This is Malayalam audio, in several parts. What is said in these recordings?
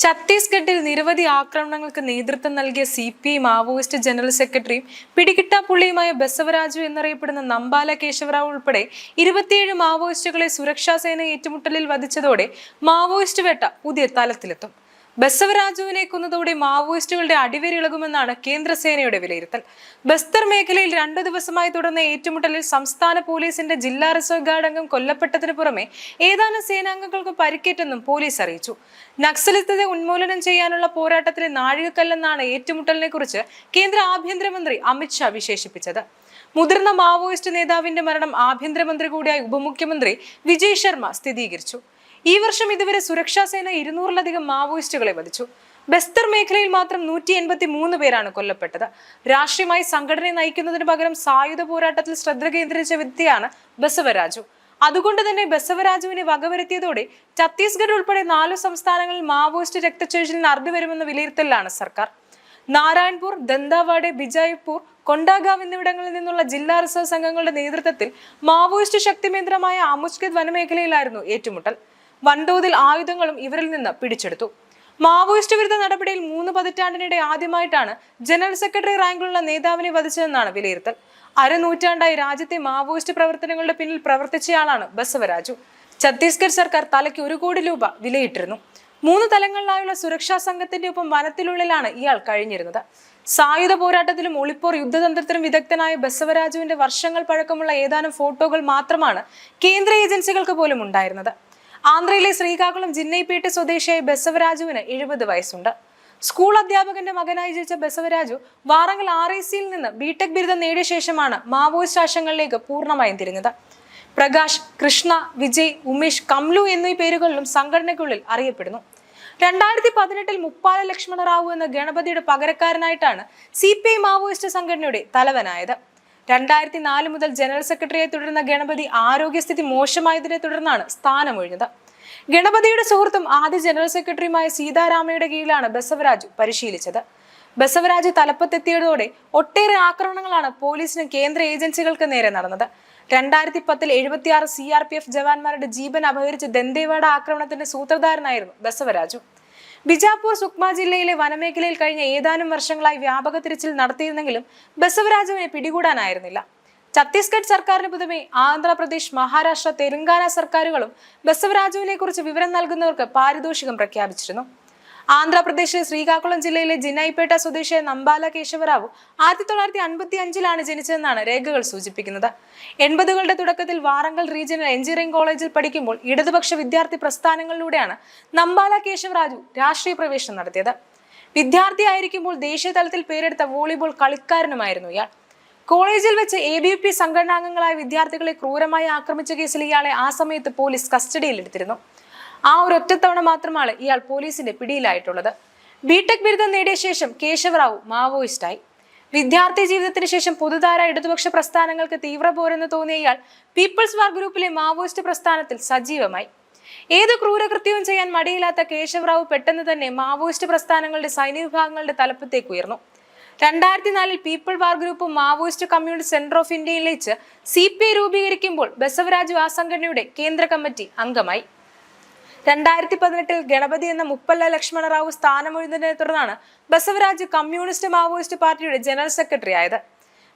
ഛത്തീസ്ഗഡിൽ നിരവധി ആക്രമണങ്ങൾക്ക് നേതൃത്വം നൽകിയ C P I Maoist general സെക്രട്ടറിയും പിടികിട്ടാപ്പുള്ളിയുമായ ബസവരാജു എന്നറിയപ്പെടുന്ന നമ്പാല കേശവറാവ് ഉൾപ്പെടെ ഇരുപത്തിയേഴ് മാവോയിസ്റ്റുകളെ സുരക്ഷാ സേന ഏറ്റുമുട്ടലിൽ വധിച്ചതോടെ മാവോയിസ്റ്റ് വേട്ട പുതിയ തലത്തിലെത്തും. ബസവരാജുവിനെ കൊന്നതോടെ മാവോയിസ്റ്റുകളുടെ അടിവരിളകുമെന്നാണ് കേന്ദ്രസേനയുടെ വിലയിരുത്തൽ. ബസ്തർ മേഖലയിൽ രണ്ടു ദിവസമായി തുടർന്ന ഏറ്റുമുട്ടലിൽ സംസ്ഥാന പോലീസിന്റെ ജില്ലാ റിസർവ് ഗാർഡ് അംഗം കൊല്ലപ്പെട്ടതിനു പുറമെ ഏതാനും സേനാംഗങ്ങൾക്ക് പരിക്കേറ്റെന്നും പോലീസ് അറിയിച്ചു. നക്സലിത്തത ഉന്മൂലനം ചെയ്യാനുള്ള പോരാട്ടത്തിലെ നാഴികക്കല്ലെന്നാണ് ഏറ്റുമുട്ടലിനെ കുറിച്ച് കേന്ദ്ര ആഭ്യന്തരമന്ത്രി അമിത്ഷാ വിശേഷിപ്പിച്ചത്. മുതിർന്ന മാവോയിസ്റ്റ് നേതാവിന്റെ മരണം ആഭ്യന്തരമന്ത്രി കൂടിയായ ഉപമുഖ്യമന്ത്രി വിജയ് ശർമ്മ സ്ഥിരീകരിച്ചു. ഈ വർഷം ഇതുവരെ സുരക്ഷാ സേന ഇരുന്നൂറിലധികം മാവോയിസ്റ്റുകളെ വധിച്ചു. ബസ്തർ മേഖലയിൽ മാത്രം നൂറ്റി എൺപത്തി മൂന്ന് പേരാണ് കൊല്ലപ്പെട്ടത്. രാഷ്ട്രീയമായി സംഘടനയെ നയിക്കുന്നതിന് പകരം സായുധ പോരാട്ടത്തിൽ ശ്രദ്ധ കേന്ദ്രീകരിച്ച വ്യക്തിയാണ് ബസവരാജു. അതുകൊണ്ട് തന്നെ ബസവരാജുവിനെ വകവരുത്തിയതോടെ ഛത്തീസ്ഗഡ് ഉൾപ്പെടെ നാലു സംസ്ഥാനങ്ങളിൽ മാവോയിസ്റ്റ് രക്തച്ചൊഴിച്ചിലിന് അറുതി വരുമെന്ന വിലയിരുത്തലിലാണ് സർക്കാർ. നാരായൺപൂർ ദന്താവാഡെ ബിജായ്പൂർ കൊണ്ടാഗാവ് എന്നിവിടങ്ങളിൽ നിന്നുള്ള ജില്ലാ റിസർവ് സംഘങ്ങളുടെ നേതൃത്വത്തിൽ മാവോയിസ്റ്റ് ശക്തിമേന്ദ്രമായ അമുജ്ഗഡ് വനമേഖലയിലായിരുന്നു ഏറ്റുമുട്ടൽ. വൻതോതിൽ ആയുധങ്ങളും ഇവരിൽ നിന്ന് പിടിച്ചെടുത്തു. മാവോയിസ്റ്റ് വിരുദ്ധ നടപടിയിൽ മൂന്ന് പതിറ്റാണ്ടിനിടെ ആദ്യമായിട്ടാണ് ജനറൽ സെക്രട്ടറി റാങ്കിലുള്ള നേതാവിനെ വധിച്ചതെന്നാണ് വിലയിരുത്തൽ. അരനൂറ്റാണ്ടായി രാജ്യത്തെ മാവോയിസ്റ്റ് പ്രവർത്തനങ്ങളുടെ പിന്നിൽ പ്രവർത്തിച്ചയാളാണ് ബസവരാജു. ഛത്തീസ്ഗഡ് സർക്കാർ തലയ്ക്ക് ഒരു കോടി രൂപ വിലയിട്ടിരുന്നു. മൂന്ന് തലങ്ങളിലായുള്ള സുരക്ഷാ സംഘത്തിന്റെ ഒപ്പം വനത്തിനുള്ളിലാണ് ഇയാൾ കഴിഞ്ഞിരുന്നത്. സായുധ പോരാട്ടത്തിലും ഒളിപ്പോർ യുദ്ധതന്ത്രത്തിലും വിദഗ്ധനായ ബസവരാജുവിന്റെ വർഷങ്ങൾ പഴക്കമുള്ള ഏതാനും ഫോട്ടോകൾ മാത്രമാണ് കേന്ദ്ര ഏജൻസികൾക്ക് പോലും ഉണ്ടായിരുന്നത്. ആന്ധ്രയിലെ ശ്രീകാകുളം ജിന്നൈപേട്ട് സ്വദേശിയായ ബസവരാജുവിന് എഴുപത് വയസ്സുണ്ട്. സ്കൂൾ അധ്യാപകന്റെ മകനായി ജനിച്ച ബസവരാജു വാറങ്കൽ ആർ ഐ സിയിൽ നിന്ന് ബിടെക് ബിരുദം നേടിയ ശേഷമാണ് മാവോയിസ്റ്റ് ആശയങ്ങളിലേക്ക് പൂർണമായും തിരിഞ്ഞത്. പ്രകാശ് കൃഷ്ണ വിജയ് ഉമേഷ് കംലു എന്നീ പേരുകളിലും സംഘടനയ്ക്കുള്ളിൽ അറിയപ്പെടുന്നു. രണ്ടായിരത്തി പതിനെട്ടിൽ മുപ്പാല ലക്ഷ്മണറാവു എന്ന ഗണപതിയുടെ പകരക്കാരനായിട്ടാണ് സി പി ഐ മാവോയിസ്റ്റ് സംഘടനയുടെ തലവനായത്. രണ്ടായിരത്തി നാല് മുതൽ ജനറൽ സെക്രട്ടറിയെ തുടരുന്ന ഗണപതി ആരോഗ്യസ്ഥിതി മോശമായതിനെ തുടർന്നാണ് സ്ഥാനമൊഴിഞ്ഞത്. ഗണപതിയുടെ സുഹൃത്തും ആദ്യ ജനറൽ സെക്രട്ടറിയുമായ സീതാരാമയുടെ കീഴിലാണ് ബസവരാജ് പരിശീലിച്ചത്. ബസവരാജ് തലപ്പത്തെത്തിയതോടെ ഒട്ടേറെ ആക്രമണങ്ങളാണ് പോലീസിനും കേന്ദ്ര ഏജൻസികൾക്ക് നേരെ നടന്നത്. രണ്ടായിരത്തി പത്തിൽ എഴുപത്തിയാറ് സി ആർ പി എഫ് ജവാന്മാരുടെ ജീവൻ അപഹരിച്ച ദന്തേവാഡ ആക്രമണത്തിന്റെ സൂത്രധാരനായിരുന്നു ബസവരാജു. ബിജാപൂർ സുക്മ ജില്ലയിലെ വനമേഖലയിൽ കഴിഞ്ഞ ഏതാനും വർഷങ്ങളായി വ്യാപക തിരച്ചിൽ നടത്തിയിരുന്നെങ്കിലും ബസവരാജുവിനെ പിടികൂടാനായിരുന്നില്ല. ഛത്തീസ്ഗഡ് സർക്കാരിന് പുതുമെ ആന്ധ്രാപ്രദേശ് മഹാരാഷ്ട്ര തെലങ്കാന സർക്കാരുകളും ബസവരാജുവിനെ കുറിച്ച് വിവരം നൽകുന്നവർക്ക് പാരിതോഷികം പ്രഖ്യാപിച്ചിരുന്നു. ആന്ധ്രാപ്രദേശിലെ ശ്രീകാകുളം ജില്ലയിലെ ജിനായിപ്പേട്ട സ്വദേശിയായ നമ്പാല കേശവറാവു ആയിരത്തി തൊള്ളായിരത്തി അൻപത്തി അഞ്ചിലാണ് ജനിച്ചതെന്നാണ് രേഖകൾ സൂചിപ്പിക്കുന്നത്. എൺപതുകളുടെ തുടക്കത്തിൽ വാറങ്കൽ റീജിയണൽ എഞ്ചിനീയറിംഗ് കോളേജിൽ പഠിക്കുമ്പോൾ ഇടതുപക്ഷ വിദ്യാർത്ഥി പ്രസ്ഥാനങ്ങളിലൂടെയാണ് നമ്പാല കേശവരാജു രാഷ്ട്രീയ പ്രവേശനം നടത്തിയത്. വിദ്യാർത്ഥിയായിരിക്കുമ്പോൾ ദേശീയ തലത്തിൽ പേരെടുത്ത വോളിബോൾ കളിക്കാരനുമായിരുന്നു ഇയാൾ. കോളേജിൽ വെച്ച് എ ബി പി സംഘടനാംഗങ്ങളായ വിദ്യാർത്ഥികളെ ക്രൂരമായി ആക്രമിച്ച കേസിൽ ഇയാളെ ആ സമയത്ത് പോലീസ് കസ്റ്റഡിയിലെടുത്തിരുന്നു. ആ ഒരു ഒറ്റത്തവണ മാത്രമാണ് ഇയാൾ പോലീസിന്റെ പിടിയിലായിട്ടുള്ളത്. ബിടെക് ബിരുദം നേടിയ ശേഷം കേശവറാവു മാവോയിസ്റ്റായി. വിദ്യാർത്ഥി ജീവിതത്തിന് ശേഷം പൊതുധാര ഇടതുപക്ഷ പ്രസ്ഥാനങ്ങൾക്ക് തീവ്ര പോരെന്ന് തോന്നിയ ഇയാൾ പീപ്പിൾസ് വാർ ഗ്രൂപ്പിലെ മാവോയിസ്റ്റ് പ്രസ്ഥാനത്തിൽ സജീവമായി. ഏത് ക്രൂരകൃത്യവും ചെയ്യാൻ മടിയില്ലാത്ത കേശവറാവു പെട്ടെന്ന് തന്നെ മാവോയിസ്റ്റ് പ്രസ്ഥാനങ്ങളുടെ സൈനിക വിഭാഗങ്ങളുടെ തലപ്പത്തേക്ക് ഉയർന്നു. രണ്ടായിരത്തി നാലിൽ people war group Maoist communist centre of ഇന്ത്യയിലേക്ക് സി പി ഐ രൂപീകരിക്കുമ്പോൾ ബസവരാജു ആ സംഘടനയുടെ കേന്ദ്ര കമ്മിറ്റി അംഗമായി. രണ്ടായിരത്തി പതിനെട്ടിൽ ഗണപതി എന്ന മുപ്പല്ല ലക്ഷ്മണറാവു സ്ഥാനമൊഴിഞ്ഞതിനെ തുടർന്നാണ് ബസവരാജ് കമ്മ്യൂണിസ്റ്റ് മാവോയിസ്റ്റ് പാർട്ടിയുടെ ജനറൽ സെക്രട്ടറി ആയത്.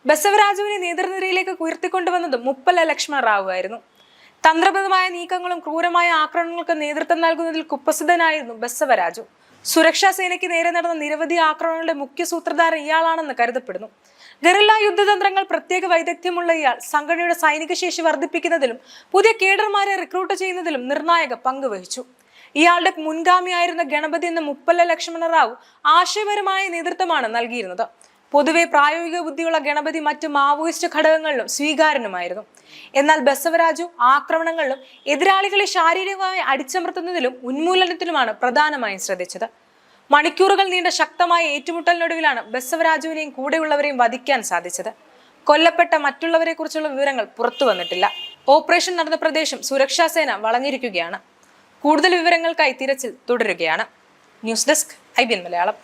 ബസവരാജുവിനെ നേതൃനിരയിലേക്ക് ഉയർത്തിക്കൊണ്ടുവന്നതും മുപ്പല്ല ലക്ഷ്മണ റാവു ആയിരുന്നു. തന്ത്രപരമായ നീക്കങ്ങളും ക്രൂരമായ ആക്രമണങ്ങൾക്ക് നേതൃത്വം നൽകുന്നതിൽ കുപ്രസിദ്ധനായിരുന്നു ബസവരാജു. സുരക്ഷാ സേനയ്ക്ക് നേരെ നടന്ന നിരവധി ആക്രമണങ്ങളുടെ മുഖ്യ സൂത്രധാരൻ ഇയാളാണെന്ന് കരുതപ്പെടുന്നു. ഗറില്ല യുദ്ധതന്ത്രങ്ങൾ പ്രത്യേക വൈദഗ്ധ്യമുള്ള ഇയാൾ സംഘടനയുടെ സൈനിക ശേഷി വർദ്ധിപ്പിക്കുന്നതിലും പുതിയ കേഡർമാരെ റിക്രൂട്ട് ചെയ്യുന്നതിലും നിർണായക പങ്ക് വഹിച്ചു. ഇയാളുടെ മുൻഗാമിയായിരുന്ന ഗണപതി എന്ന മുപ്പല്ല ലക്ഷ്മണ റാവു ആശയപരമായ നേതൃത്വമാണ് നൽകിയിരുന്നത്. പൊതുവെ പ്രായോഗിക ബുദ്ധിയുള്ള ഗണപതി മറ്റ് മാവോയിസ്റ്റ് ഘടകങ്ങളിലും സ്വീകാര്യനുമായിരുന്നു. എന്നാൽ ബസവരാജു ആക്രമണങ്ങളിലും എതിരാളികളെ ശാരീരികമായി അടിച്ചമർത്തുന്നതിലും ഉന്മൂലനത്തിലുമാണ് പ്രധാനമായും ശ്രദ്ധിച്ചത്. മണിക്കൂറുകൾ നീണ്ട ശക്തമായ ഏറ്റുമുട്ടലിനൊടുവിലാണ് ബസവരാജുവിനെയും കൂടെയുള്ളവരെയും വധിക്കാൻ സാധിച്ചത്. കൊല്ലപ്പെട്ട മറ്റുള്ളവരെ കുറിച്ചുള്ള വിവരങ്ങൾ പുറത്തു വന്നിട്ടില്ല. ഓപ്പറേഷൻ നടന്ന പ്രദേശം സുരക്ഷാസേന വളഞ്ഞിരിക്കുകയാണ്. കൂടുതൽ വിവരങ്ങൾക്കായി തിരച്ചിൽ തുടരുകയാണ്. News desk I Malayalam.